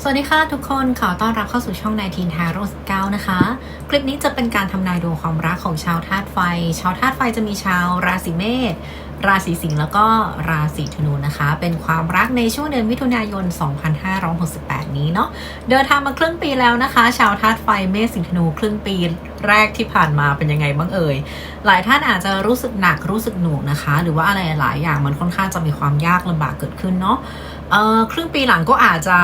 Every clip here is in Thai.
สวัสดีค่ะทุกคนขอต้อนรับเข้าสู่ช่องนายทีนทาโร่9นะคะ คลิปนี้จะเป็นการทำนายดวงความรักของชาวธาตุไฟ ชาวธาตุไฟจะมีชาวราศีเมษราศีสิงห์แล้วก็ราศีธนูนะคะ เป็นความรักในช่วงเดือนมิถุนายน 2568 นี้เนาะเดินทางมาครึ่งปีแล้วนะคะ ชาวธาตุไฟเมษสิงห์ธนูครึ่งปีแรกที่ผ่านมาเป็นยังไงบ้างเอ่ยหลายท่านอาจจะรู้สึกหนักรู้สึกหน่วงนะคะ หรือว่าอะไรหลายอย่างมันค่อนข้างจะมีความยากลำบากเกิดขึ้นเนาะ เออครึ่งปีหลังก็อาจจะ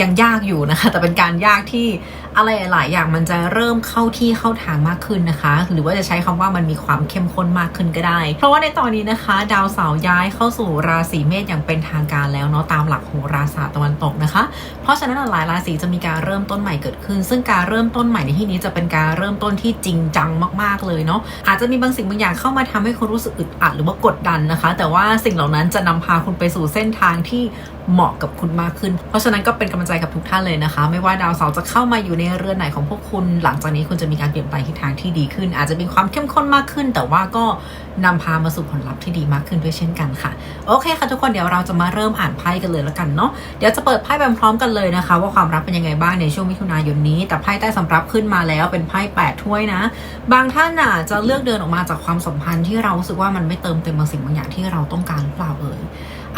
ยังยากอยู่นะคะ แต่เป็นการยากที่อะไรหลายอย่างมันจะเริ่มเข้าที่เข้าทางมากขึ้นนะคะ หรือว่าจะใช้คำว่ามันมีความเข้มข้นมากขึ้นก็ได้ เพราะว่าในตอนนี้นะคะ ดาวเสาร์ย้ายเข้าสู่ราศีเมษอย่างเป็นทางการแล้วเนาะตามหลักโหราศาสตร์ตะวันตกนะคะ เพราะฉะนั้นหลายราศีจะมีการเริ่มต้นใหม่เกิดขึ้น ซึ่งการเริ่มต้นใหม่ในที่นี้จะเป็นการเริ่มต้นที่จริงจังมากๆเลยเนาะอาจจะมีบางสิ่งบางอย่างเข้ามาทำให้คุณรู้สึกอึดอัดหรือว่ากดดันนะคะ แต่ว่าสิ่งเหล่านั้นจะนำพาคุณไปสู่เส้นทางที่ เหมาะกับคุณมากขึ้น เพราะฉะนั้นก็เป็นกำลังใจกับทุกท่านเลยนะคะ ไม่ว่าดาวเสาร์จะเข้ามาอยู่ในเรือนไหนของพวกคุณ หลังจากนี้คุณจะมีการเปลี่ยนแปลงทิศทางที่ดีขึ้น อาจจะมีความเข้มข้นมากขึ้น แต่ว่าก็นำพามาสู่ผลลัพธ์ที่ดีมากขึ้นด้วยเช่นกันค่ะ โอเคค่ะทุกคนเดี๋ยวเราจะมาเริ่มอ่านไพ่กันเลยแล้วกันเนาะเดี๋ยวจะเปิดไพ่แบบพร้อมกันเลยนะคะ ว่าความรักเป็นยังไงบ้างในช่วงมิถุนายนนี้ แต่ไพ่ใต้สำรับขึ้นมาแล้วเป็นไพ่แปดถ้วยนะ บางท่านน่ะจะเลือกเดินออกมาจากความสัมพันธ์ที่เรารู้สึกว่ามันไม่เติมเต็มบางสิ่งบางอย่างที่เราต้องการหรือเปล่าเอ่ย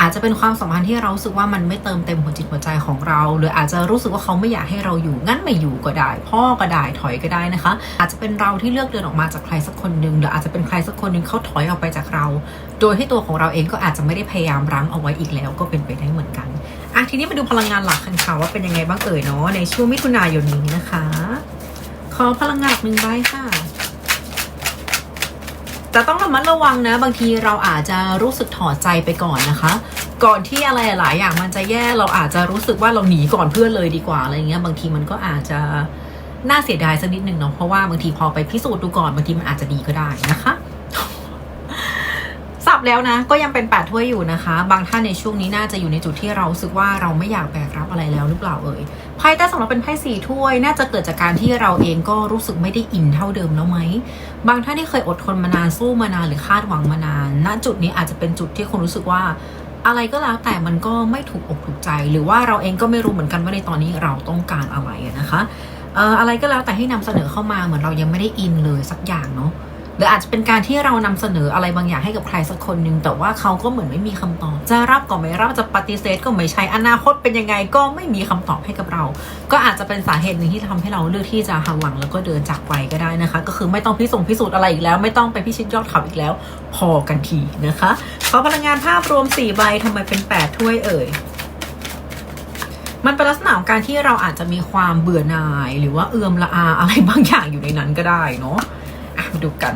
อาจจะเป็นความสัมพันธ์ที่เราสึกว่ามันไม่เติมเต็มหัวจิตหัวใจของเรา หรืออาจจะรู้สึกว่าเขาไม่อยากให้เราอยู่งั้นไม่อยู่ก็ได้ พ่อก็ได้ถอยก็ได้นะคะ อาจจะเป็นเราที่เลือกเดินออกมาจากใครสักคนหนึ่งหรืออาจจะเป็นใครสักคนหนึ่งเขาถอยออกไปจากเรา โดยที่ตัวของเราเองก็อาจจะไม่ได้พยายามรั้งเอาไว้อีกแล้วก็เป็นไปได้เหมือนกันอะทีนี้มาดูพลังงานหลักกันค่ะว่าเป็นยังไงบ้างเอ่ยเนาะในช่วงมิถุนายนนี้นะคะ ขอพลังงานหนึ่งใบค่ะแต่ต้องระมัดระวังนะ บางทีเราอาจจะรู้สึกถอดใจไปก่อนนะคะ ก่อนที่อะไรหลายอย่างมันจะแย่เราอาจจะรู้สึกว่าเราหนีก่อนเพื่อนเลยดีกว่าอะไรเงี้ย บางทีมันก็อาจจะน่าเสียดายสักนิดหนึ่งเนาะเพราะว่าบางทีพอไปพิสูจน์ดูก่อนบางทีมันอาจจะดีก็ได้นะคะับแล้วนะ ก็ยังเป็นแปดถ้วยอยู่นะคะ บางท่านในช่วงนี้น่าจะอยู่ในจุดที่เราสึกว่าเราไม่อยากแบกรับอะไรแล้วหรือเปล่าเอ่ยไพ่ใต้สำหรับเป็นไพ่สี่ถ้วย น่าจะเกิดจากการที่เราเองก็รู้สึกไม่ได้อินเท่าเดิมแล้วไหม บางท่านที่เคยอดทนมานานสู้มานานหรือคาดหวังมานาน ณจุดนี้อาจจะเป็นจุดที่คุณรู้สึกว่าอะไรก็แล้วแต่มันก็ไม่ถูกอกถูกใจ หรือว่าเราเองก็ไม่รู้เหมือนกันว่าในตอนนี้เราต้องการอะไรนะคะอะไรก็แล้วแต่ให้นำเสนอเข้ามาเหมือนเรายังไม่ได้อินเลยสักอย่างเนาะ หรืออาจจะเป็นการที่เรานำเสนออะไรบางอย่างให้กับใครสักคนหนึ่งแต่ว่าเขาก็เหมือนไม่มีคำตอบ จะรับก็ไม่รับจะปฏิเสธก็ไม่ใช่อนาคตเป็นยังไงก็ไม่มีคำตอบให้กับเรา ก็อาจจะเป็นสาเหตุหนึ่งที่ทำให้เราเลือกที่จะหันหลังแล้วก็เดินจากไปก็ได้นะคะ ก็คือไม่ต้องพิสูจน์พิสูจน์อะไรอีกแล้ว ไม่ต้องไปพิชิตยอดเขาอีกแล้ว พอกันทีนะคะขอพลังงานภาพรวม4ใบทำไมเป็น 8 ถ้วยเอ่ยมันเป็นลักษณะของการที่เราอาจจะมีความเบื่อหน่าย หรือว่าเอื่อมละอาอะไรบางอย่างอยู่ในนั้นก็ได้เนาะ มาดูกัน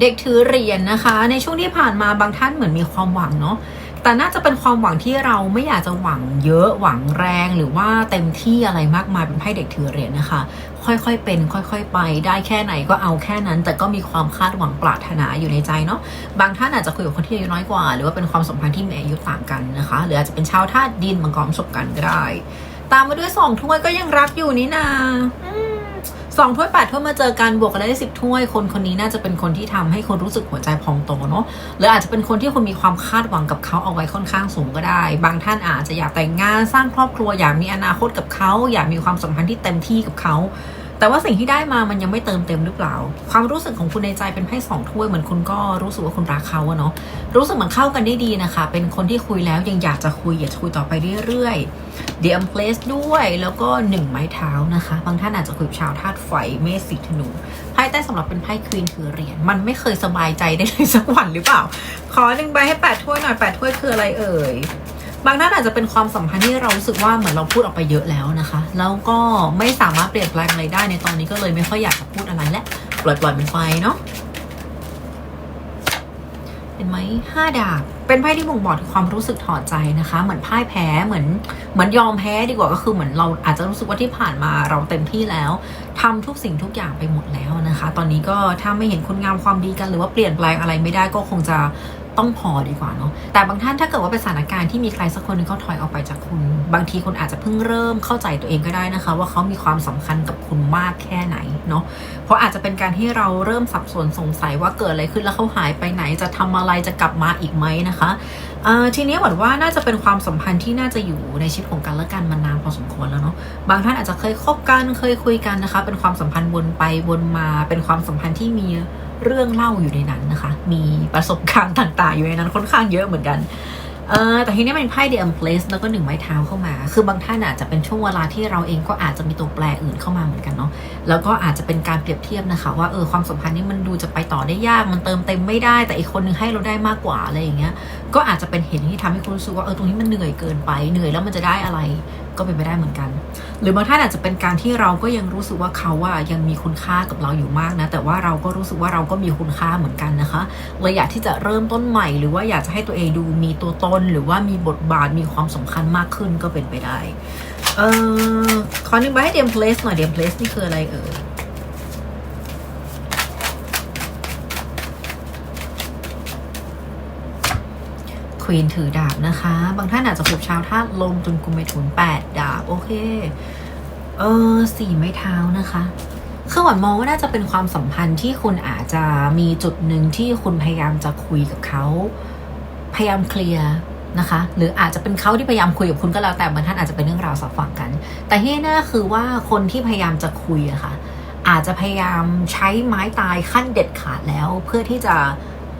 เด็กถือเหรียญนะคะ ในช่วงที่ผ่านมาบางท่านเหมือนมีความหวังเนาะแต่น่าจะเป็นความหวังที่เราไม่อยากจะหวังเยอะหวังแรงหรือว่าเต็มที่อะไรมากมายเป็นไพ่เด็กถือเหรียญนะคะ ค่อยๆเป็น ค่อยๆ ไป ได้แค่ไหนก็เอาแค่นั้น แต่ก็มีความคาดหวังปรารถนาอยู่ในใจเนาะบางท่านอาจจะคุยกับคนที่อายุน้อยกว่า หรือว่าเป็นความสัมพันธ์ที่มีอายุต่างกันนะคะ หรืออาจจะเป็นชาวธาตุดินมังกรสบกันก็ได้ ตามมาด้วยสองถ้วยก็ยังรักอยู่นี่นาอืม สองถ้วยแปดถ้วยมาเจอกันบวกกันได้สิบถ้วย คนคนนี้น่าจะเป็นคนที่ทำให้คนรู้สึกหัวใจพองโตเนาะหรืออาจจะเป็นคนที่คุณมีความคาดหวังกับเขาเอาไว้ค่อนข้างสูงก็ได้ บางท่านอาจจะอยากแต่งงานสร้างครอบครัวอยากมีอนาคตกับเขา อยากมีความสัมพันธ์ที่เต็มที่กับเขา แต่ว่าสิ่งที่ได้มามันยังไม่เติมเต็มหรือเปล่า ความรู้สึกของคุณในใจเป็นไพ่สองถ้วยเหมือนคุณก็รู้สึกว่าคุณรักเขาอะเนาะรู้สึกเหมือนเข้ากันได้ดีนะคะ เป็นคนที่คุยแล้วยังอยากจะคุยอยากจะคุยต่อไปเรื่อยๆ The Empress ด้วยแล้วก็หนึ่งไม้เท้านะคะ บางท่านอาจจะคุยกับชาวธาตุไฟเมษสีธนูไพ่ใต้สำหรับเป็นไพ่ควีนถือเหรียญมันไม่เคยสบายใจได้เลยสักวันหรือเปล่า ขอหนึ่งใบให้แปดถ้วยหน่อยแปดถ้วยคืออะไรเอ่ย บางท่านอาจจะเป็นความสัมพันธ์ที่เรารู้สึกว่าเหมือนเราพูดออกไปเยอะแล้วนะคะ แล้วก็ไม่สามารถเปลี่ยนแปลงอะไรได้ในตอนนี้ก็เลยไม่ค่อยอยากจะพูดอะไรและปล่อยปล่อยมันไปเนาะเห็นไหมห้าดาบเป็นไพ่ที่บ่งบอกถึงความรู้สึกถอดใจนะคะ เหมือนพ่ายแพ้เหมือนเหมือนยอมแพ้ดีกว่าก็คือเหมือนเราอาจจะรู้สึกว่าที่ผ่านมาเราเต็มที่แล้วทำทุกสิ่งทุกอย่างไปหมดแล้วนะคะ ตอนนี้ก็ถ้าไม่เห็นคุณงามความดีกันหรือว่าเปลี่ยนแปลงอะไรไม่ได้ก็คงจะ ต้องพอดีกว่าเนาะแต่บางท่านถ้าเกิดว่าเป็นสถานการณ์ที่มีใครสักคนหนึงเขาถอยออกไปจากคุณ บางทีคุณอาจจะเพิ่งเริ่มเข้าใจตัวเองก็ได้นะคะ ว่าเขามีความสำคัญกับคุณมากแค่ไหนเนาะเพราะอาจจะเป็นการที่เราเริ่มสับสนสงสัยว่าเกิดอะไรขึ้นแล้วเขาหายไปไหนจะทำอะไรจะกลับมาอีกไหมนะคะ ทีนี้หวัดว่าน่าจะเป็นความสัมพันธ์ที่น่าจะอยู่ในชีวิตของกันและกันมานานพอสมควรแล้วเนาะบางท่านอาจจะเคยคบกันเคยคุยกันนะคะ เป็นความสัมพันธ์วนไปวนมา เป็นความสัมพันธ์ที่มีเรื่องเล่าอยู่ในนั้นนะคะ มีประสบการณ์ต่าง ๆ อยู่ในนั้นค่อนข้างเยอะเหมือนกัน เออแต่ทีนี้มันไพ่ The Empress แล้วก็หนึ่งไม้เท้าเข้ามา คือบางท่านอาจจะเป็นช่วงเวลาที่เราเองก็อาจจะมีตัวแปรอื่นเข้ามาเหมือนกันเนาะแล้วก็อาจจะเป็นการเปรียบเทียบนะคะ ว่าเออความสัมพันธ์นี้มันดูจะไปต่อได้ยากมันเติมเต็มไม่ได้ แต่อีกคนนึงให้เราได้มากกว่าอะไรอย่างเงี้ยก็อาจจะเป็นเหตุที่ทำให้คุณรู้สึกว่าเออตรงนี้มันเหนื่อยเกินไปเหนื่อยแล้วมันจะได้อะไร ก็เป็นไปได้เหมือนกัน หรือบางท่านอาจจะเป็นการที่เราก็ยังรู้สึกว่าเขาอะยังมีคุณค่ากับเราอยู่มากนะ แต่ว่าเราก็รู้สึกว่าเราก็มีคุณค่าเหมือนกันนะคะเลยอยากที่จะเริ่มต้นใหม่ หรือว่าอยากจะให้ตัวเองดูมีตัวตน หรือว่ามีบทบาทมีความสำคัญมากขึ้นก็เป็นไปได้ เอ่อขอหนึ่งใบให้เดียมเพลสหน่อยเดียมเพลสนี่คืออะไรเอ่ย ควีนถือดาบนะคะ บางท่านอาจจะผูกชาวธาลมจนกุมไปถุนแปดดาบ โอเค เออสี่ไม้เท้านะคะคือหวันมองว่าน่าจะเป็นความสัมพันธ์ที่คุณอาจจะมีจุดหนึ่งที่คุณพยายามจะคุยกับเขาพยายามเคลียร์นะคะ หรืออาจจะเป็นเขาที่พยายามคุยกับคุณก็แล้วแต่บางท่านอาจจะเป็นเรื่องราวสับฝังกัน แต่ที่แน่คือว่าคนที่พยายามจะคุยอะค่ะอาจจะพยายามใช้ไม้ตายขั้นเด็ดขาดแล้ว เพื่อที่จะ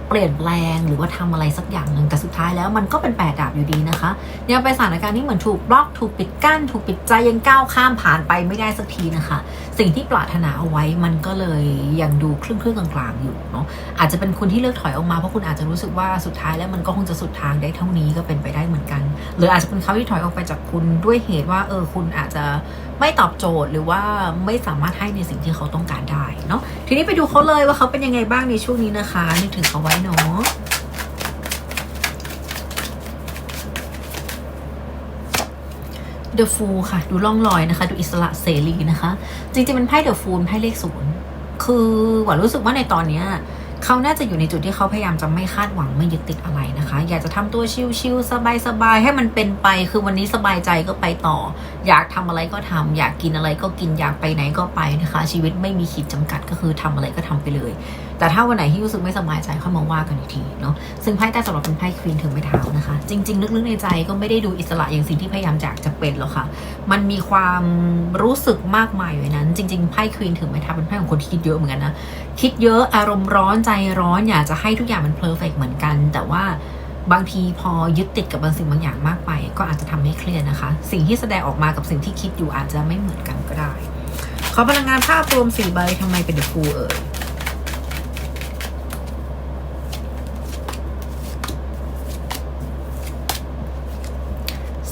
เปลี่ยนแปลงหรือว่าทำอะไรสักอย่างหนึ่งแต่สุดท้ายแล้วมันก็เป็นแปดดาบอยู่ดีนะคะยังเป็นสถานการณ์ที่เหมือนถูกบล็อกถูกปิดกั้น ถูกปิดใจยังก้าวข้ามผ่านไปไม่ได้สักทีนะคะ สิ่งที่ปรารถนาเอาไว้มันก็เลยยังดูครึ่งครึ่งๆกลางๆอยู่เนาะอาจจะเป็นคุณที่เลือกถอยออกมาเพราะคุณอาจจะรู้สึกว่าสุดท้ายแล้วมันก็คงจะสุดทางได้เท่านี้ก็เป็นไปได้เหมือนกัน หรืออาจจะเป็นเขาที่ถอยออกไปจากคุณด้วยเหตุว่าเออคุณอาจจะไม่ตอบโจทย์หรือว่าไม่สามารถให้ในสิ่งที่เขาต้องการได้เนาะทีนี้ไปดูเขาเลยว่าเขาเป็นยังไงบ้างในช่วงนี้นะคะนึกถึงเขาไว้เนาะ The Fool ค่ะ ดูล่องลอยนะคะ ดูอิสระเสรีนะคะ จริงๆเป็นไพ่ The Fool ไพ่เลขศูนย์คือหวานรู้สึกว่าในตอนเนี้ย เขาน่าจะอยู่ในจุดที่เขาพยายามจะไม่คาดหวังไม่ยึดติดอะไรนะคะ อยากจะทำตัวชิลๆสบายๆให้มันเป็นไป คือวันนี้สบายใจก็ไปต่อ อยากทำอะไรก็ทำอยากกินอะไรก็กินอยากไปไหนก็ไปนะคะ ชีวิตไม่มีขีดจำกัดก็คือทำอะไรก็ทำไปเลย แต่ถ้าวันไหนที่รู้สึกไม่สบายใจเข้ามาว่ากันอีกทีเนาะซึ่งไพ่ใต้สำหรับเป็นไพ่ควีนถึงไม่เท้านะคะ จริง ๆ ลึกๆในใจก็ไม่ได้ดูอิสระอย่างสิ่งที่พยายามอยากจะเป็นหรอกค่ะ มันมีความรู้สึกมากมายอยู่ในนั้น จริงๆไพ่ควีนถึงไม่เท้าเป็นไพ่ของคนที่คิดเยอะเหมือนกันนะคิดเยอะอารมณ์ร้อนใจร้อนอยากจะให้ทุกอย่างมันเพอร์เฟกเหมือนกัน แต่ว่าบางทีพอยึดติดกับบางสิ่งบางอย่างมากไป ก็อาจจะทำให้เครียดนะคะ สิ่งที่แสดงออกมากับสิ่งที่คิดอยู่อาจจะไม่เหมือนกันก็ได้ ขอพลังงานภาพรวมสี่ใบทำไมเป็นเดอะฟูเอ่ย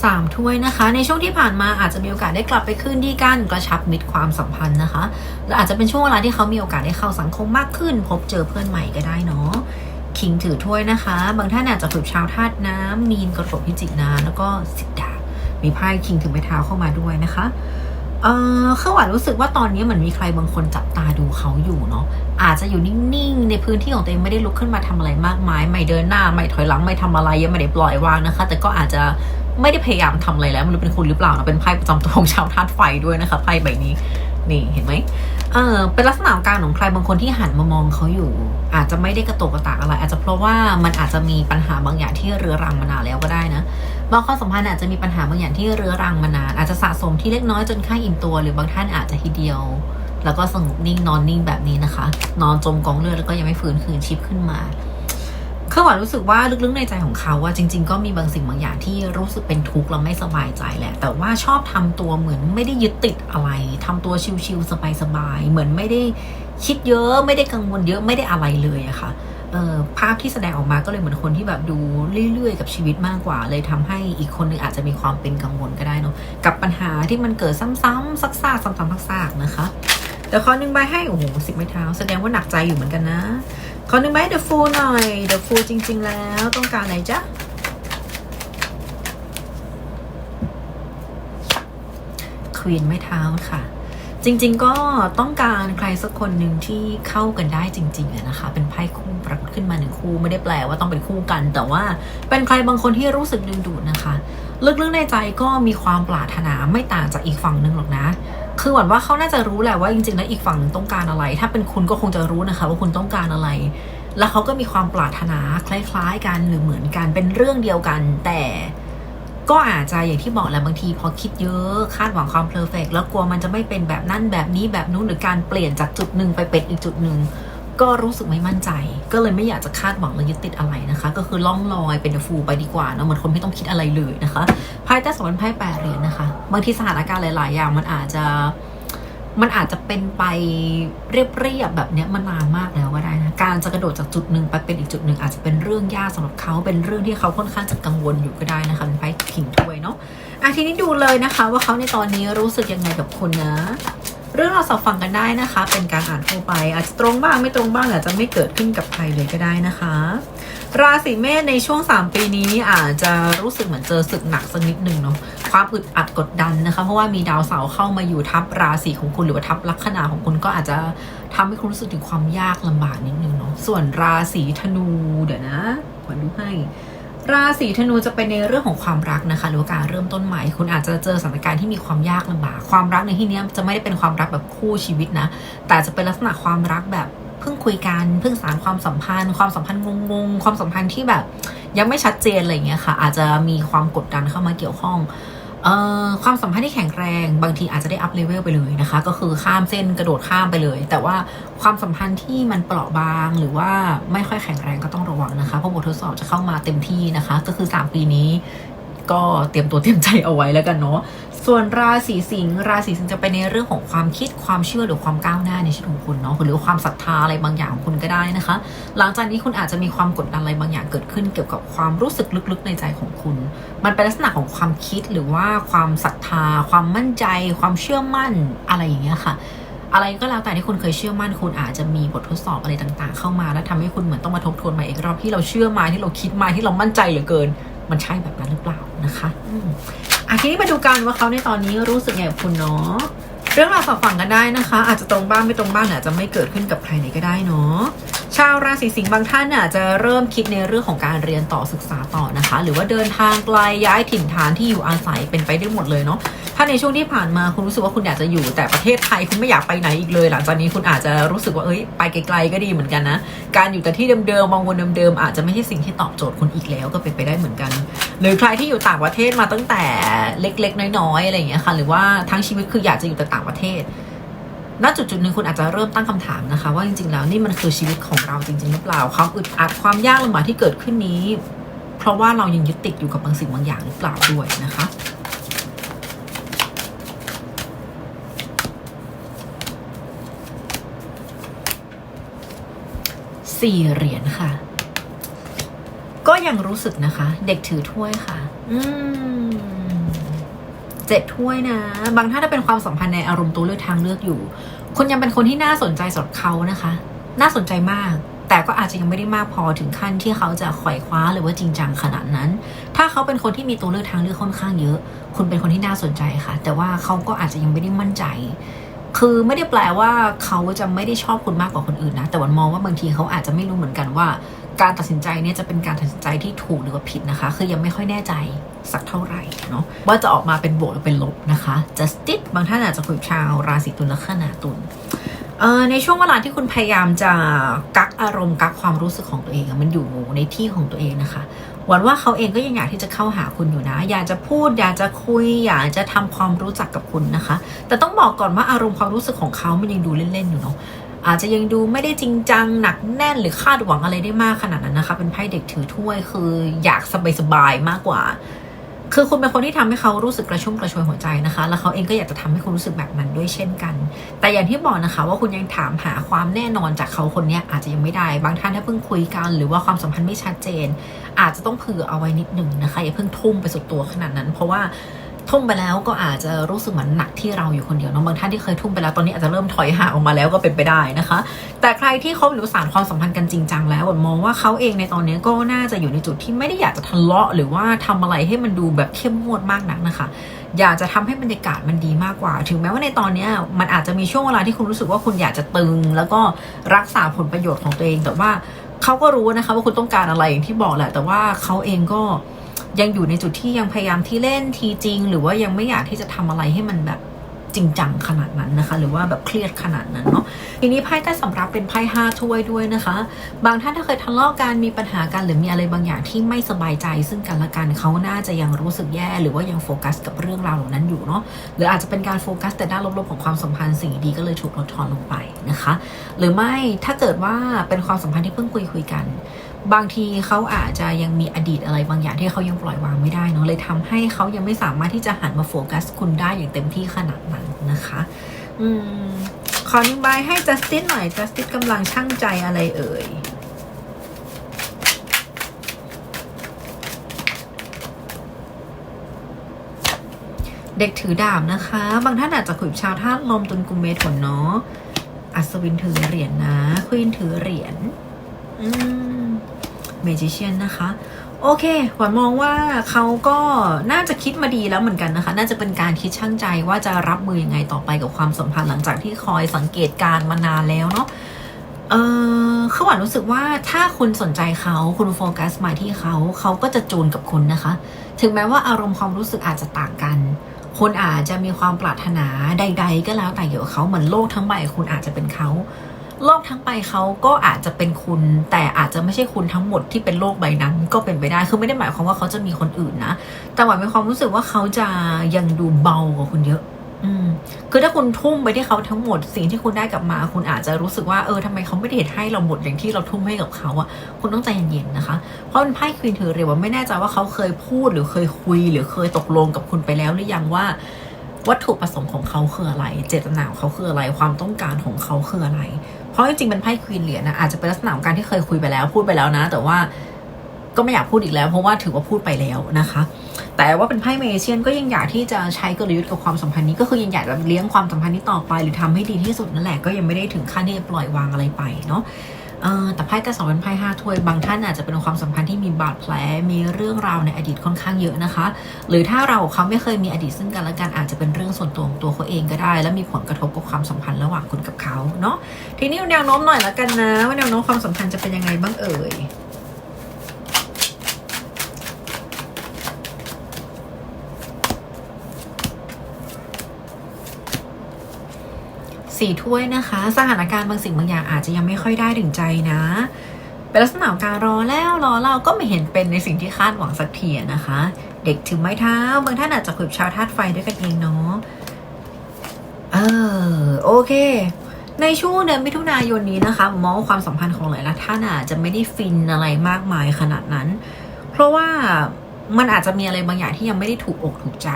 สามถ้วยนะคะ ในช่วงที่ผ่านมาอาจจะมีโอกาสได้กลับไปคืนดีกันกระชับมิตรความสัมพันธ์นะคะและอาจจะเป็นช่วงเวลาที่เขามีโอกาสได้เข้าสังคมมากขึ้น พบเจอเพื่อนใหม่ก็ได้เนาะคิงถือถ้วยนะคะ บางท่านอาจจะฝึกชาวธาตุน้ำมีนกระตกพิจิกน้ำแล้วก็สิดา มีไพ่คิงถือไม้เท้าเข้ามาด้วยนะคะเออข้าวหวานรู้สึกว่าตอนนี้เหมือนมีใครบางคนจับตาดูเขาอยู่เนาะอาจจะอยู่นิ่งๆ ในพื้นที่ของตัวเองไม่ได้ลุกขึ้นมาทำอะไรมากมาย ไม่เดินหน้า ไม่ถอยหลังไม่ทำอะไรยังไม่ได้ปล่อยวางนะคะ แต่ก็อาจจะ ไม่ได้พยายามทำอะไรแล้วมันรู้เป็นคุณหรือเปล่านะเป็นไพ่ประจำตัวของชาวธาตุไฟด้วยนะคะไพ่ใบนี้นี่เห็นไหมเออเป็นลักษณะของการของใครบางคนที่หันมามองเขาอยู่ อาจจะไม่ได้กระโตกกระตากอะไร อาจจะเพราะว่ามันอาจจะมีปัญหาบางอย่างที่เรื้อรังมานานแล้วก็ได้นะบางความสัมพันธ์อาจจะมีปัญหาบางอย่างที่เรื้อรังมานาน อาจจะสะสมที่เล็กน้อยจนข้าอิ่มตัว หรือบางท่านอาจจะทีเดียว แล้วก็สงบนิ่งนอนนิ่งแบบนี้นะคะ นอนจมกองเลือดแล้วก็ยังไม่ฟื้นคืนชีพขึ้นมา คือหวานรู้สึกว่าลึกๆในใจของเขาว่าจริง ๆ ก็มีบางสิ่งบางอย่างที่รู้สึกเป็นทุกข์แล้วไม่สบายใจแหละ แต่ว่าชอบทำตัวเหมือนไม่ได้ยึดติดอะไรทำตัวชิลๆสบายๆเหมือนไม่ได้คิดเยอะ ไม่ได้กังวลเยอะไม่ได้อะไรเลยอะค่ะภาพที่แสดงออกมาก็เลยเหมือนคนที่แบบดูเรื่อยๆ กับชีวิตมากกว่า เลยทำให้อีกคนนึงอาจจะมีความเป็นกังวลก็ได้เนาะกับปัญหาที่มันเกิดซ้ำๆซักๆซ้ำๆซักๆนะคะ แต่ข้อนึงใบให้โอ้โหสิบไม้เท้า แสดงว่าหนักใจอยู่เหมือนกันนะ ขอหนึ่งใบเดอะฟูหน่อยเดอะฟูจริง ๆ แล้วต้องการอะไรจ๊ะควีนไม่เท้าค่ะ จริง ๆ ก็ต้องการใครสักคนหนึ่งที่เข้ากันได้จริงๆนะคะ เป็นไพ่คู่ปรากฏขึ้นมาหนึ่งคู่ไม่ได้แปลว่าต้องเป็นคู่กัน แต่ว่าเป็นใครบางคนที่รู้สึกดึงดูดนะคะลึกๆในใจก็มีความปรารถนาไม่ต่างจากอีกฝั่งหนึ่งหรอกนะ คือหวังว่าเขาน่าจะรู้แหละว่าจริงๆแล้วอีกฝั่งหนึ่งต้องการอะไร ถ้าเป็นคุณก็คงจะรู้นะคะว่าคุณต้องการอะไร แล้วเขาก็มีความปรารถนาคล้ายๆกันหรือเหมือนกันเป็นเรื่องเดียวกัน แต่ก็อาจจะอย่างที่บอกแหละบางที พอคิดเยอะคาดหวังความเพอร์เฟกแล้วกลัวมันจะไม่เป็นแบบนั้นแบบนี้แบบนู้นหรือการเปลี่ยนจากจุดหนึ่งไปเป็นอีกจุดหนึ่ง ก็รู้สึกไม่มั่นใจ ก็เลยไม่อยากจะคาดหวังและยึดติดอะไรนะคะ ก็คือล่องลอยเป็นฟูไปดีกว่าเนอะเหมือนคนไม่ต้องคิดอะไรเลยนะคะไพ่ใต้สวรรค์ไพ่แปดเหรียญนะคะ บางทีสถานการณ์หลาย ๆ อย่างมันอาจจะมันอาจจะเป็นไปเรียบๆแบบนี้มานานมากแล้วก็ได้นะ การจะกระโดดจากจุดหนึ่งไปเป็นอีกจุดหนึ่งอาจจะเป็นเรื่องยากสำหรับเขาเป็นเรื่องที่เขาค่อนข้างจะกังวลอยู่ก็ได้นะคะเป็นไพ่ขิงถ้วยเนาะอะทีนี้ดูเลยนะคะ ว่าเขาในตอนนี้รู้สึกยังไงกับคุณนะ เรื่องเราสอบฟังกันได้นะคะ เป็นการอ่านทั่วไป อาจจะตรงบ้างไม่ตรงบ้างอาจจะไม่เกิดขึ้นกับใครเลยก็ได้นะคะ ราศีเมษในช่วง 3 ปีนี้อาจจะรู้สึกเหมือนเจอศึกหนักสักนิดหนึ่งเนาะความอึดอัดกดดันนะคะ เพราะว่ามีดาวเสาร์เข้ามาอยู่ทับราศีของคุณหรือว่าทับลัคนาของคุณก็อาจจะทำให้คุณรู้สึกถึงความยากลำบากนิดนึงเนาะส่วนราศีธนูเดี๋ยวนะขอดูให้ ราศีธนูจะเป็นในเรื่องของความรักนะคะ หรือการเริ่มต้นใหม่ คุณอาจจะเจอสถานการณ์ที่มีความยากลำบาก ความรักในที่นี้จะไม่ได้เป็นความรักแบบคู่ชีวิตนะ แต่จะเป็นลักษณะความรักแบบเพิ่งคุยกัน เพิ่งสารความสัมพันธ์ ความสัมพันธ์งงๆ ความสัมพันธ์ที่แบบยังไม่ชัดเจนอะไรเงี้ยค่ะ อาจจะมีความกดดันเข้ามาเกี่ยวข้อง ความสัมพันธ์ที่แข็งแรงบางทีอาจจะได้อัพเลเวลไปเลยนะคะ ก็คือข้ามเส้นกระโดดข้ามไปเลย แต่ว่าความสัมพันธ์ที่มันเปราะบางหรือว่าไม่ค่อยแข็งแรงก็ต้องระวังนะคะเพราะบททดสอบจะเข้ามาเต็มที่นะคะ ก็คือ 3 ปีนี้ก็เตรียมตัวเตรียมใจเอาไว้แล้วกันเนาะ ส่วนราศีสิงห์ราศีสิงห์จะเป็นในเรื่องของความคิดความเชื่อหรือความก้าวหน้าในชีวิตของคุณเนาะหรือความศรัทธาอะไรบางอย่างของคุณก็ได้นะคะ หลังจากนี้คุณอาจจะมีความกดดันอะไรบางอย่างเกิดขึ้น เกี่ยวกับความรู้สึกลึกๆในใจของคุณ มันเป็นลักษณะของความคิดหรือว่าความศรัทธา ความมั่นใจ ความเชื่อมั่นอะไรอย่างเงี้ยค่ะอะไรก็แล้วแต่ที่คุณเคยเชื่อมั่นคุณอาจจะมีบททดสอบอะไรต่างๆ เข้ามา แล้วทำให้คุณเหมือนต้องมาทบทวนใหม่อีกรอบที่เราเชื่อมาที่เราคิดมาที่เรามั่นใจเหลือเกิน มันใช่แบบนั้นหรือเปล่านะคะ อะทีนี้มาดูกันว่าเขาในตอนนี้รู้สึกไงกับคุณเนาะเรื่องราวสอบฝังกันได้นะคะ อาจจะตรงบ้างไม่ตรงบ้างเนี่ยอาจจะไม่เกิดขึ้นกับใครไหนก็ได้เนาะ ชาวราศีสิงห์บางท่านอาจจะเริ่มคิดในเรื่องของการเรียนต่อศึกษาต่อนะคะ หรือว่าเดินทางไกลย้ายถิ่นฐานที่อยู่อาศัยเป็นไปได้หมดเลยเนาะถ้าในช่วงที่ผ่านมาคุณรู้สึกว่าคุณอยากจะอยู่แต่ประเทศไทยคุณไม่อยากไปไหนอีกเลย หลังจากนี้คุณอาจจะรู้สึกว่าเอ้ยไปไกลๆก็ดีเหมือนกันนะการอยู่แต่ที่เดิมๆมองวนเดิมๆอาจจะไม่ใช่สิ่งที่ตอบโจทย์คุณอีกแล้วก็เป็นไปได้เหมือนกัน หรือใครที่อยู่ต่างประเทศมาตั้งแต่เล็กๆ น้อยๆอะไรอย่างเงี้ยค่ะ หรือว่าทั้งชีวิตคืออยากจะอยู่แต่ต่างประเทศ ณจุดจุดหนึ่งคุณอาจจะเริ่มตั้งคำถามนะคะ ว่าจริงๆแล้วนี่มันคือชีวิตของเราจริงๆหรือเปล่า ความอึดอัดความยากลำบากที่เกิดขึ้นนี้ เพราะว่าเรายังยึดติดอยู่กับบางสิ่งบางอย่างหรือเปล่าด้วยนะคะสี่เหรียญค่ะ ก็ยังรู้สึกนะคะ เด็กถือถ้วยค่ะ อืม เจ็ดถ้วยนะ บางท่านถ้าเป็นความสัมพันธ์ในอารมณ์ตัวเลือกทางเลือกอยู่ คุณยังเป็นคนที่น่าสนใจสำหรับเขานะคะ น่าสนใจมาก แต่ก็อาจจะยังไม่ได้มากพอถึงขั้นที่เขาจะไขว่คว้าหรือว่าจริงจังขนาดนั้น ถ้าเขาเป็นคนที่มีตัวเลือกทางเลือกค่อนข้างเยอะ คุณเป็นคนที่น่าสนใจค่ะ แต่ว่าเขาก็อาจจะยังไม่ได้มั่นใจคือไม่ได้แปลว่าเขาจะไม่ได้ชอบคุณมากกว่าคนอื่นนะ แต่วันมองว่าบางทีเขาอาจจะไม่รู้เหมือนกันว่า การตัดสินใจเนี่ยจะเป็นการตัดสินใจที่ถูกหรือว่าผิดนะคะ คือยังไม่ค่อยแน่ใจสักเท่าไหร่เนาะว่าจะออกมาเป็นบวกหรือเป็นลบนะคะ justice บางท่านอาจจะคุยกับชาวราศีตุลและขนาตุลเอ่อในช่วงเวลาที่คุณพยายามจะกักอารมณ์กักความรู้สึกของตัวเองมันอยู่ในที่ของตัวเองนะคะหวันว่าเขาเองก็ยังอยากที่จะเข้าหาคุณอยู่นะ อยากจะพูด อยากจะคุย อยากจะทำความรู้จักกับคุณนะคะ แต่ต้องบอกก่อนว่าอารมณ์ความรู้สึกของเขามันยังดูเล่นๆอยู่เนาะ อาจจะยังดูไม่ได้จริงจังหนักแน่นหรือคาดหวังอะไรได้มากขนาดนั้นนะคะ เป็นไพ่เด็กถือถ้วยคืออยากสบายๆมากกว่า คือคุณเป็นคนที่ทำให้เขารู้สึกกระชุ่มกระชวยหัวใจนะคะ แล้วเขาเองก็อยากจะทำให้คุณรู้สึกแบบนั้นด้วยเช่นกัน แต่อย่างที่บอกนะคะ ว่าคุณยังถามหาความแน่นอนจากเขาคนนี้อาจจะยังไม่ได้ บางท่านถ้าเพิ่งคุยกัน หรือว่าความสัมพันธ์ไม่ชัดเจน อาจจะต้องเผื่อเอาไว้นิดหนึ่งนะคะอย่าเพิ่งทุ่มไปสุดตัวขนาดนั้น เพราะว่า ทุ่มไปแล้วก็อาจจะรู้สึกเหมือนหนักที่เราอยู่คนเดียวเนาะบางท่านที่เคยทุ่มไปแล้วตอนนี้อาจจะเริ่มถอยห่างออกมาแล้วก็เป็นไปได้นะคะ แต่ใครที่เขาหรือสารความสัมพันธ์กันจริงจังแล้วมองว่าเขาเองในตอนนี้ก็น่าจะอยู่ในจุดที่ไม่ได้อยากจะทะเลาะหรือว่าทำอะไรให้มันดูแบบเข้มงวดมากนักนะคะอยากจะทำให้บรรยากาศมันดีมากกว่า ถึงแม้ว่าในตอนนี้มันอาจจะมีช่วงเวลาที่คุณรู้สึกว่าคุณอยากจะตึง แล้วก็รักษาผลประโยชน์ของตัวเอง แต่ว่าเขาก็รู้นะคะว่าคุณต้องการอะไรอย่างที่บอกแหละ แต่ว่าเขาเองก็ ยังอยู่ในจุดที่ยังพยายามที่เล่นทีจริง หรือว่ายังไม่อยากที่จะทำอะไรให้มันแบบจริงจังขนาดนั้นนะคะ หรือว่าแบบเครียดขนาดนั้นเนาะทีนี้ไพ่ใต้สำรับเป็นไพ่ห้าถ้วยด้วยนะคะ บางท่านถ้าเคยทะเลาะกันมีปัญหากันหรือมีอะไรบางอย่างที่ไม่สบายใจ ซึ่งกันและกันเขาน่าจะยังรู้สึกแย่หรือว่ายังโฟกัสกับเรื่องราวเหล่านั้นอยู่เนาะหรืออาจจะเป็นการโฟกัสแต่ด้านลบๆของความสัมพันธ์สิ่งดีก็เลยถูกลดทอนลงไปนะคะ หรือไม่ถ้าเกิดว่าเป็นความสัมพันธ์ที่เพิ่งคุยคุยกัน บางทีเขาอาจจะยังมีอดีตอะไรบางอย่างที่เขายังปล่อยวางไม่ได้เนาะเลยทำให้เขายังไม่สามารถที่จะหันมาโฟกัสคุณได้อย่างเต็มที่ขนาดนั้นนะคะ อืมขอหนึ่งใบให้จัสตินหน่อยจัสตินกำลังช่างใจอะไรเอ่ยเด็กถือดาบนะคะ บางท่านอาจจะคุยกับชาวธาตุลมตุลกุมเมถุนเนาะอัศวินถือเหรียญนะควีนถือเหรียญอืม เมจิเชียนนะคะ โอเคหวานมองว่าเขาก็น่าจะคิดมาดีแล้วเหมือนกันนะคะ น่าจะเป็นการคิดช่างใจว่าจะรับมือยังไงต่อไปกับความสัมพันธ์หลังจากที่คอยสังเกตการมานานแล้วเนาะเออคือหวานรู้สึกว่าถ้าคุณสนใจเขาคุณโฟกัสมาที่เขาเขาก็จะจูนกับคุณนะคะ ถึงแม้ว่าอารมณ์ความรู้สึกอาจจะต่างกันคุณอาจจะมีความปรารถนาใด ๆ ก็แล้วแต่เกี่ยวกับเขาเหมือนโลกทั้งใบคุณอาจจะเป็นเขา โลกทั้งใบเขาก็อาจจะเป็นคุณ แต่อาจจะไม่ใช่คุณทั้งหมดที่เป็นโลกใบนั้นก็เป็นไปได้คือไม่ได้หมายความว่าเขาจะมีคนอื่นนะแต่หวานมีความรู้สึกว่าเขาจะยังดูเบากว่าคุณเยอะอืมคือถ้าคุณทุ่มไปที่เขาทั้งหมดสิ่งที่คุณได้กลับมา คุณอาจจะรู้สึกว่าเออทำไมเขาไม่ได้ให้เราหมดอย่างที่เราทุ่มให้กับเขาอะคุณต้องใจเย็นๆนะคะ เพราะเป็นไพ่ควีนถือเรียกว่าไม่แน่ใจว่าเขาเคยพูดหรือเคยคุย หรือเคยตกลงกับคุณไปแล้วหรือยังว่า วัตถุประสงค์ของเขาคืออะไร เจตนาของเขาคืออะไร ความต้องการของเขาคืออะไร เพราะจริงๆเป็นไพ่ควีนเหรียญนะอาจจะเป็นลักษณะของการที่เคยคุยไปแล้วพูดไปแล้วนะ แต่ว่าก็ไม่อยากพูดอีกแล้ว เพราะว่าถือว่าพูดไปแล้วนะคะ แต่ว่าเป็นไพ่เมเชียนก็ยังอยากที่จะใช้กลยุทธ์กับความสัมพันธ์นี้ก็คือยังอยากจะเลี้ยงความสัมพันธ์นี้ต่อไป หรือทำให้ดีที่สุดนั่นแหละก็ยังไม่ได้ถึงขั้นที่จะปล่อยวางอะไรไปเนาะ แต่ไพ่แต่สองเป็นไพ่ห้าถ้วย บางท่านอาจจะเป็นความสัมพันธ์ที่มีบาดแผล มีเรื่องราวในอดีตค่อนข้างเยอะนะคะ หรือถ้าเราเขาไม่เคยมีอดีตซึ่งกันและกันอาจจะเป็นเรื่องส่วนตัวของตัวเขาเองก็ได้ และมีผลกระทบกับความสัมพันธ์ระหว่างคุณกับเขาเนาะ ทีนี้แนวโน้มหน่อยละกันนะ ว่าแนวโน้มความสัมพันธ์จะเป็นยังไงบ้างเอ่ย สี่ถ้วยนะคะ สถานการณ์บางสิ่งบางอย่างอาจจะยังไม่ค่อยได้ถึงใจนะ เป็นลักษณะการรอแล้วรอเราก็ไม่เห็นเป็นในสิ่งที่คาดหวังสักทีนะคะ เด็กถือไม้เท้าบางท่านอาจจะคุยกับชาวธาตุไฟด้วยกันเองเนาะเออโอเคในช่วงเดือนมิถุนายนนี้นะคะมองความสัมพันธ์ของหลายๆท่านอาจจะไม่ได้ฟินอะไรมากมายขนาดนั้น เพราะว่า มันอาจจะมีอะไรบางอย่างที่ยังไม่ได้ถูกอกถูกใจ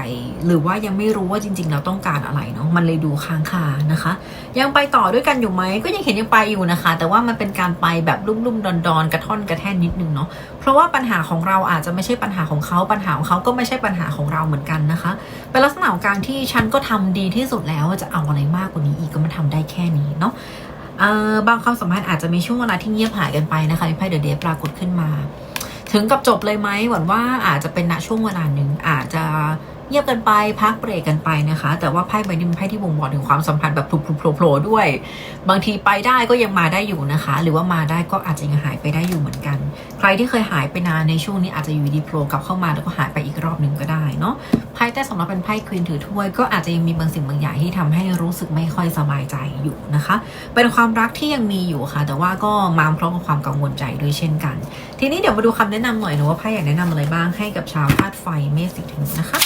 หรือว่ายังไม่รู้ว่าจริง ๆ เราต้องการอะไรเนาะมันเลยดูค้างคานะคะ ยังไปต่อด้วยกันอยู่ไหมก็ยังเห็นยังไปอยู่นะคะ แต่ว่ามันเป็นการไปแบบลุ่มๆดอนๆกระท่อนกระแท่นนิดนึงเนาะเพราะว่าปัญหาของเราอาจจะไม่ใช่ปัญหาของเขาปัญหาของเขาก็ไม่ใช่ปัญหาของเราเหมือนกันนะคะเป็นลักษณะของการที่ฉันก็ทำดีที่สุดแล้วจะเอาอะไรมากกว่านี้อีกก็มาทำได้แค่นี้เนาะบางความสัมพันธ์อาจจะมีช่วงเวลาที่เงียบหายกันไปนะคะมีไพ่เดอะเดย์ปรากฏขึ้นมา ถึงกับจบเลยไหมหวังว่าอาจจะเป็นณช่วงเวลาหนึ่งอาจจะ เงียบกันไปพักเบรกกันไปนะคะ แต่ว่าไพ่ใบนี้เป็นไพ่ที่บ่งบอกถึงความสัมพันธ์แบบพลุโผล่ๆด้วย บางทีไปได้ก็ยังมาได้อยู่นะคะ หรือว่ามาได้ก็อาจจะยังหายไปได้อยู่เหมือนกัน ใครที่เคยหายไปนานในช่วงนี้อาจจะอยู่ดีโผล่กลับเข้ามาแล้วก็หายไปอีกรอบหนึ่งก็ได้เนาะไพ่แต่สำหรับเป็นไพ่ควีนถือถ้วย ก็อาจจะยังมีบางสิ่งบางอย่างที่ทำให้รู้สึกไม่ค่อยสบายใจอยู่นะคะ เป็นความรักที่ยังมีอยู่ค่ะ แต่ว่าก็มาพร้อมกับความกังวลใจด้วยเช่นกัน ทีนี้เดี๋ยวมาดูคำแนะนำหน่อยนะว่าไพ่อยากแนะนำอะไรบ้างให้กับชาวธาตุไฟเมษสีธนูนะคะ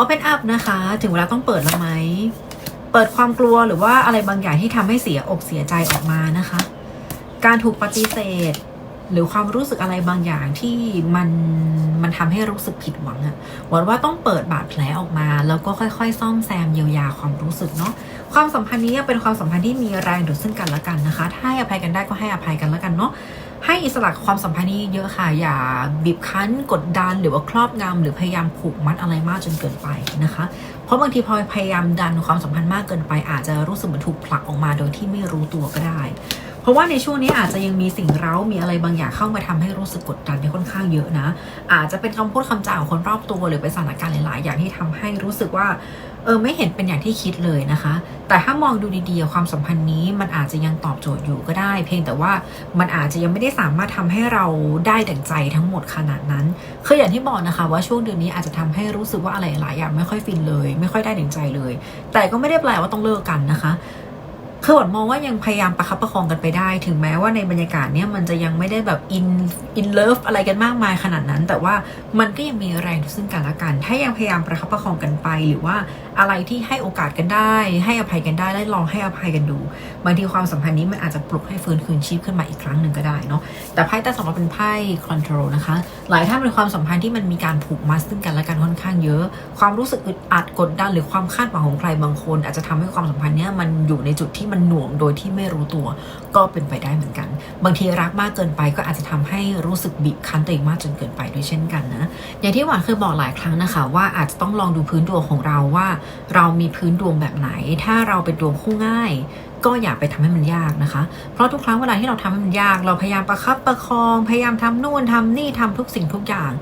Open up นะคะ ถึงเวลาต้องเปิดแล้วไหม เปิดความกลัวหรือว่าอะไรบางอย่างที่ทำให้เสียอกเสียใจออกมานะคะ การถูกปฏิเสธ หรือความรู้สึกอะไรบางอย่างที่มันมันทำให้รู้สึกผิดหวังอะหวังว่าต้องเปิดบาดแผลออกมา แล้วก็ค่อยๆ ซ่อมแซมเยียวยาความรู้สึกเนาะ ความสัมพันธ์นี้เป็นความสัมพันธ์ที่มีแรงดูดซึ่งกันและกันนะคะ ถ้าให้อภัยกันได้ก็ให้อภัยกันแล้วกันเนาะ ให้อิสระความสัมพันธ์นี้เยอะค่ะ อย่าบีบคั้นกดดันหรือว่าครอบงำหรือพยายามผูกมัดอะไรมากจนเกินไปนะคะ เพราะบางทีพอพยายามดันความสัมพันธ์มากเกินไป อาจจะรู้สึกเหมือนถูกผลักออกมาโดยที่ไม่รู้ตัวก็ได้ เพราะว่าในช่วงนี้อาจจะยังมีสิ่งเร้ามีอะไรบางอย่างเข้ามาทำให้รู้สึกกดดันที่ค่อนข้างเยอะนะ อาจจะเป็นคำพูดคำจาของคนรอบตัว หรือเป็นสถานการณ์หลาย ๆ อย่างที่ทำให้รู้สึกว่า เออไม่เห็นเป็นอย่างที่คิดเลยนะคะ แต่ถ้ามองดูดีๆ ความสัมพันธ์นี้มันอาจจะยังตอบโจทย์อยู่ก็ได้ เพียงแต่ว่ามันอาจจะยังไม่ได้สามารถทำให้เราได้ดั่งใจทั้งหมดขนาดนั้นคืออย่างที่บอกนะคะ ว่าช่วงเดือนนี้อาจจะทำให้รู้สึกว่าอะไรหลายอย่างไม่ค่อยฟินเลย ไม่ค่อยได้ดั่งใจเลย แต่ก็ไม่ได้แปลว่าต้องเลิกกันนะคะ คือหวนมองว่ายังพยายามประคับประคองกันไปได้ ถึงแม้ว่าในบรรยากาศเนี้ยมันจะยังไม่ได้แบบอินอินเลิฟอะไรกันมากมายขนาดนั้น แต่ว่ามันก็ยังมีแรงซึ่งกันและกัน ถ้ายังพยายามประคับประคองกันไป หรือว่าอะไรที่ให้โอกาสกันได้ ให้อภัยกันได้และลองให้อภัยกันดูบางทีความสัมพันธ์นี้มันอาจจะปลุกให้ฟื้นคืนชีพขึ้นมาอีกครั้งหนึ่งก็ได้เนาะแต่ไพ่ใต้สำหรับเป็นไพ่คอนโทรลนะคะ หลายท่านเป็นความสัมพันธ์ที่มันมีการผูกมัดซึ่งกันและกันค่อนข้างเยอะ ความรู้สึกอึดอัดกดดันหรือความคาดหวังของใครบางคน อาจจะทำให้ความสัมพันธ์เนี้ยมันอยู่ในจุดที่มันหน่วงโดยที่ไม่รู้ตัว ก็เป็นไปได้เหมือนกัน บางทีรักมากเกินไปก็อาจจะทำให้รู้สึกบีบคั้นตัวเองมากจนเกินไปด้วยเช่นกันนะอย่างที่หวานเคยบอกหลายครั้งนะคะ ว่าอาจจะต้องลองดูพื้นดวงของเราว่า เรามีพื้นดวงแบบไหน ถ้าเราเป็นดวงคู่ง่ายก็อย่าไปทำให้มันยากนะคะ เพราะทุกครั้งเวลาที่เราทำให้มันยาก เราพยายามประคับประคอง พยายามทำนู่นทำนี่ทำทุกสิ่งทุกอย่าง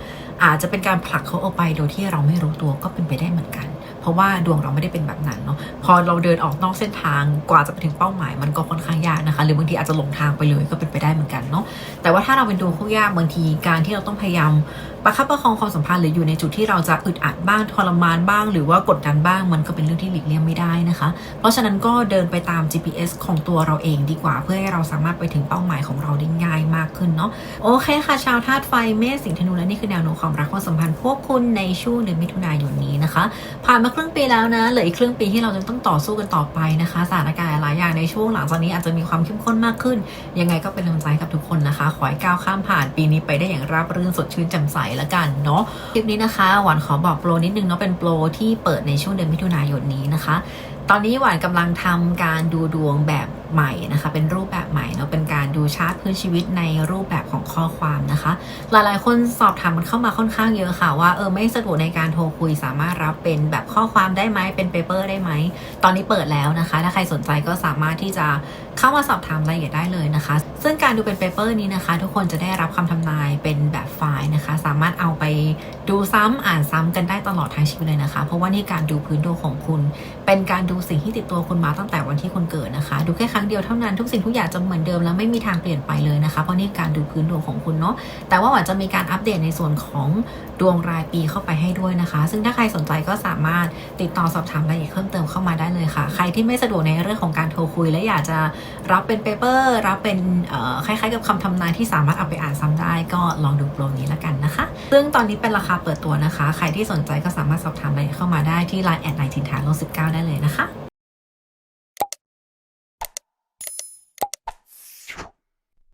อาจจะเป็นการผลักเขาออกไปโดยที่เราไม่รู้ตัวก็เป็นไปได้เหมือนกัน เพราะว่าดวงเราไม่ได้เป็นแบบนั้นเนาะพอเราเดินออกนอกเส้นทางกว่าจะไปถึงเป้าหมาย มันก็ค่อนข้างยากนะคะ หรือบางทีอาจจะหลงทางไปเลยก็เป็นไปได้เหมือนกันเนาะแต่ว่าถ้าเราเป็นดวงคู่ยากบางทีการที่เราต้องพยายาม ประคับประคองความสัมพันธ์หรืออยู่ในจุดที่เราจะอึดอัดบ้างทรมานบ้าง หรือว่ากดดันบ้าง มันก็เป็นเรื่องที่หลีกเลี่ยงไม่ได้นะคะ เพราะฉะนั้นก็เดินไปตาม GPS ของตัวเราเองดีกว่า เพื่อให้เราสามารถไปถึงเป้าหมายของเราได้ง่ายมากขึ้นเนาะโอเคค่ะ ชาวธาตุไฟเมษสิงห์ธนูและนี่คือแนวโน้มความรักความสัมพันธ์พวกคุณในช่วงเดือนมิถุนายนนี้นะคะ ผ่านมาครึ่งปีแล้วนะเหลืออีกครึ่งปีที่เราจะต้องต่อสู้กันต่อไปนะคะสถานการณ์หลายอย่างในช่วงหลังจากนี้อาจจะมีความเข้มข้นมากขึ้น ยังไงก็เป็นกำลังใจกับทุกคนนะคะ ขอให้ก้าวข้ามผ่านปีนี้ไปได้อย่างราบรื่นสดชื่นแจ่มใสละกันเนาะคลิปนี้นะคะ หวานขอบอกโปรนิดนึงเนาะเป็นโปรที่เปิดในช่วงเดือนมิถุนายนนี้นะคะ ตอนนี้หวานกำลังทำการดูดวงแบบใหม่นะคะ เป็นรูปแบบใหม่เนาะเป็นการดูชาร์ตพื้นชีวิตในรูปแบบของข้อความนะคะ หลายๆ คนสอบถามมันเข้ามาค่อนข้างเยอะค่ะว่าเออไม่สะดวกในการโทรคุยสามารถรับเป็นแบบข้อความได้ไหมเป็นเปเปอร์ได้ไหม ตอนนี้เปิดแล้วนะคะ ถ้าใครสนใจก็สามารถที่จะเข้ามาสอบถามรายละเอียดได้เลยนะคะ ซึ่งการดูเป็นเปเปอร์นี้นะคะ ทุกคนจะได้รับคำทำนายเป็นแบบไฟล์นะคะ สามารถเอาไปดูซ้ำอ่านซ้ำกันได้ตลอดทั้งชีวิตเลยนะคะ เพราะว่านี่การดูพื้นดวงของคุณ เป็นการดูสิ่งที่ติดตัวคุณมาตั้งแต่วันที่คุณเกิดนะคะ ดูแค่ครั้งเดียวเท่านั้นทุกสิ่งทุกอย่างจะเหมือนเดิมแล้วไม่มีทางเปลี่ยนไปเลยนะคะ เพราะนี่การดูพื้นดวงของคุณเนาะแต่ว่าหวานจะมีการอัปเดตในส่วนของดวงรายปีเข้าไปให้ด้วยนะคะ ซึ่งถ้าใครสนใจก็สามารถติดต่อสอบถามรายละเอียดเพิ่มเติมเข้ามาได้เลยค่ะ ใครที่ไม่สะดวกในเรื่องของการโทรคุย และอยากจะรับเป็นเปเปอร์รับเป็นคล้ายๆ กับคำทำนายที่สามารถเอาไปอ่านซ้ำได้ ก็ลองดูโปรนี้และกันนะคะ ซึ่งตอนนี้เป็นราคาเปิดตัวนะคะ ใครที่สนใจก็สามารถสอบถามรายละเอียดเข้ามาได้ที่ Line แอดไนทินทานโล19ได้เลยนะคะ